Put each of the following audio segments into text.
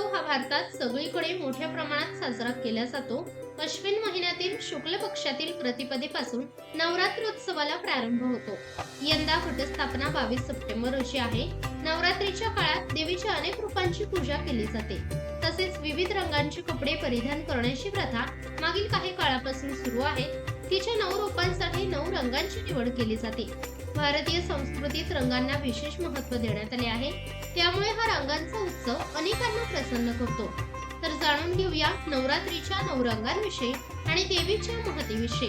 उत्सव हा भारतात सगळीकडे मोठ्या प्रमाणात साजरा केला जातो अश्विन महिन्यातील शुक्ल पक्षातील प्रतिपदेपासून नवरात्रोत्सवाला प्रारंभ होतो. यंदा घटस्थापना बावीस सप्टेंबर रोजी आहे. नवरात्रीच्या काळात देवीच्या अनेक रूपांची पूजा केली जाते. तसेच विविध रंगांचे कपडे परिधान करण्याची प्रथा मागील काही काळापासून सुरू आहे. तिच्या नऊ रूपांसाठी नऊ रंगांची निवड केली जाते. भारतीय संस्कृतीत रंगांना विशेष महत्त्व देण्यात आले आहे. त्यामुळे हा रंगांचा उत्सव अनेकांना प्रसन्न करतो. तर जाणून घेऊया नवरात्रीच्या नऊ रंगांविषयी आणि देवीच्या महतीविषयी.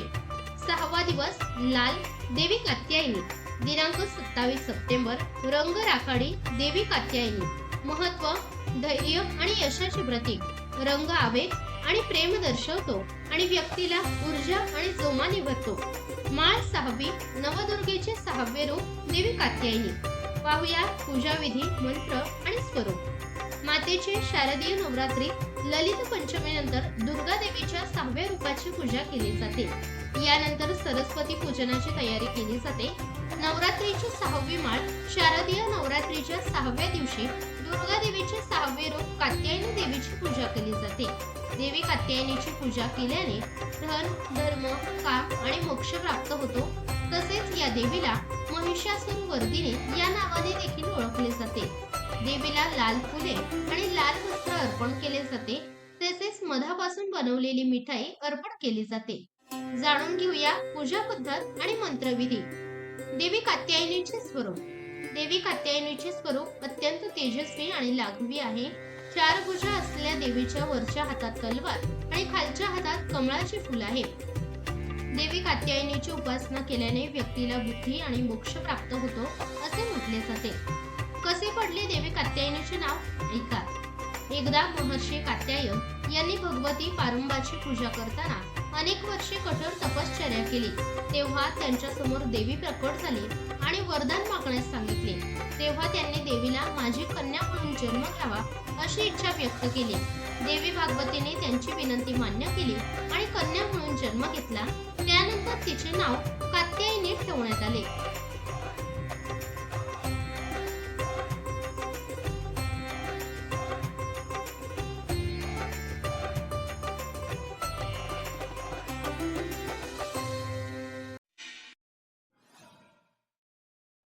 सहावा दिवस लाल देवी कात्यायनी. दिनांक सत्तावीस सप्टेंबर रंग राखाडी देवी कात्यायनी. महत्त्व धैर्य आणि यशाचे प्रतीक. रंग आवेग आणि प्रेम दर्शवतो आणि व्यक्तीला ऊर्जा आणि जोमाने भरतो माळ सहावी नवदुर्गेचे सहावे रूप देवी कात्यायनी. पाहूया पूजाविधी मंत्र आणि स्वरूप. मातेचे शारदीय नवरात्री ललित पंचमीनंतर दुर्गा देवीच्या सहाव्या रूपाची पूजा केली जाते. यानंतर सरस्वती पूजनाची तयारी केली जाते. नवरात्रीची सहावी माळ शारदीय नवरात्रीच्या सहाव्या दिवशी दुर्गा देवीचे सहावे रूप कात्यायनी देवीची पूजा केली जाते. देवी कात्यायनीची पूजा केल्याने धन धर्म काम आणि मोक्ष प्राप्त होतो. तसेच या देवीला महिषासुर वर्दिनी या नावाने देखील ओळखले जाते. देवीला लाल फुले आणि लाल वस्त्र अर्पण केले जाते. तसेच मधापासून बनवलेली मिठाई अर्पण केली जाते. जाणून घेऊया पूजा पद्धत आणि मंत्रविधी. देवी कात्यायनीचे स्वरूप. देवी कात्यायनीचे स्वरूप अत्यंत तेजस्वी आणि लाघवी आहे. चार भुजा असलेल्या देवीच्या वरच्या हातात तलवार आणि खालच्या हातात कमळाची फुल आहे. देवी कात्यायनीची उपासना केल्याने व्यक्तीला बुद्धी आणि मोक्ष प्राप्त होतो असे म्हटले जाते. कसे पडले देवी कात्यायनीचे नाव? ऐका. एकदा महर्षी कात्यायन यांनी भगवती पारंबाची पूजा करताना अनेक वर्षे कठोर तपश्चर्या केली. तेव्हा त्यांच्यासमोर देवी प्रकट झाली आणि वरदान मागण्यास सांगितले. तेव्हा त्यांनी देवीला माझी कन्या म्हणून जन्म घ्यावा अशी इच्छा व्यक्त केली. देवी भागवतीने त्यांची विनंती मान्य केली आणि कन्या म्हणून जन्म घेतला. त्यानंतर तिचे नाव कात्यायनी ठेवण्यात आले.